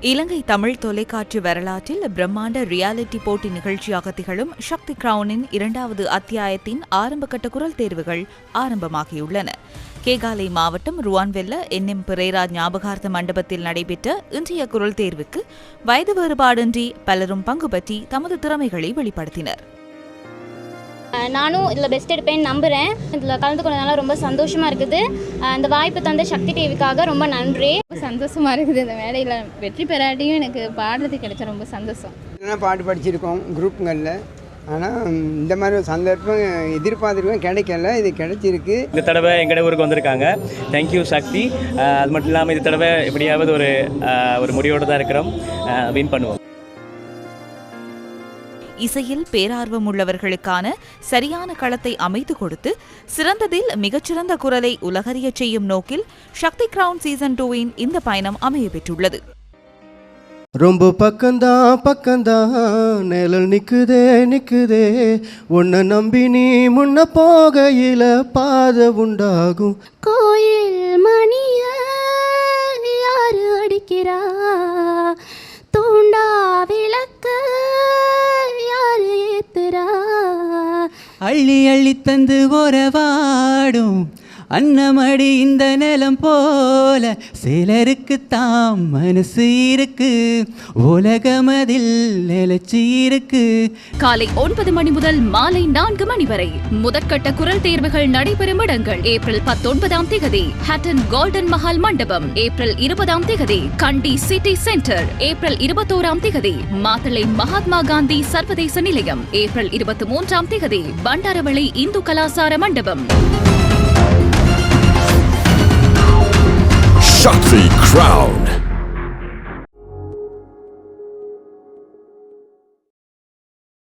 இலங்கை தமிழ் தொலைக்காட்சி வரலாற்றில் பிரம்மாண்ட ரியாலிட்டி போட்டி நிகழ்ச்சியாக திகழும் சக்தி கிரவுனின் இரண்டாவது அத்தியாயத்தின் ஆரம்பகட்ட குரல் தேர்வுகள் ஆரம்பமாகியுள்ளன. கேகாலை மாவட்டம் ருவான்வெல்ல என் எம் பிரேரா ஞாபகார்த்த மண்டபத்தில் நடைபெற்ற இன்றைய குரல் தேர்வுக்கு வயது வேறுபாடின்றி பலரும் பங்கு பற்றி தமது திறமைகளை வெளிப்படுத்தினர். நானும் இதில் பெஸ்ட் எடுப்பேன்னு நம்புகிறேன் இதில் கலந்து கொண்டதுனால ரொம்ப சந்தோஷமாக இருக்குது. அஹ் இந்த வாய்ப்பு தந்த சக்தி டிவிக்காக ரொம்ப நன்றி. ரொம்ப சந்தோஷமாக இருக்குது இந்த மேடையில் வெற்றி பெறாட்டியும் எனக்கு பாடுறது கிடைச்ச ரொம்ப சந்தோஷம். பாட்டு படிச்சிருக்கோம் குரூப்புங்களில். ஆனால் இந்த மாதிரி ஒரு சந்தர்ப்பம் எதிர்பார்த்துருக்கோம் கிடைக்கல. இது கிடைச்சிருக்கு. இந்த தடவை எங்கட ஊருக்கு வந்திருக்காங்க. Thank you Sakthi. அது மட்டும் இல்லாமல் இந்த தடவை எப்படியாவது ஒரு ஒரு முடிவோடு தான் இருக்கிறோம். வின் பண்ணுவோம். இசையில் பேரார்வம் உள்ளவர்களுக்கான சரியான களத்தை அமைத்து கொடுத்து சிறந்ததில் மிகச்சிறந்த குரலை உலகறியச் செய்யும் நோக்கில் சக்தி கிரவுன் சீசன் டூவின் இந்த பயணம் அமைய பெற்றுள்ளது. ரொம்ப பக்கம்தான் பக்கம்தான் நிழல் நிக்குதே நிக்குதே. உன்னை நம்பி நீ முன்ன போகையில பாதை உண்டாகும். கோயில் மணிய யாரு அடிக்கிறா. தூண்டா விளக்க அள்ளி அள்ளி தந்து உறவாடும் அன்னமடி இந்த நிலம் போல சிலருக்கு தாம் மனசு இருக்கு உலகமதில் நிலச்சி இருக்கு. காலை ஒன்பது மணி முதல் மாலை நான்கு மணி வரை முதற்கட்ட குரல் தேர்வுகள் நடைபெறும் இடங்கள் ஏப்ரல் பத்தொன்பதாம் திகதி ஹட்டன் கோல்டன் மஹால் மண்டபம் ஏப்ரல் இருபதாம் திகதி கண்டி சிட்டி சென்டர் ஏப்ரல் இருபத்தோராம் திகதி மாத்தளை மகாத்மா காந்தி சர்வதேச நிலையம் ஏப்ரல் இருபத்தி மூன்றாம் திகதி பண்டாரவளை இந்து கலாசார மண்டபம். Shakti Crown.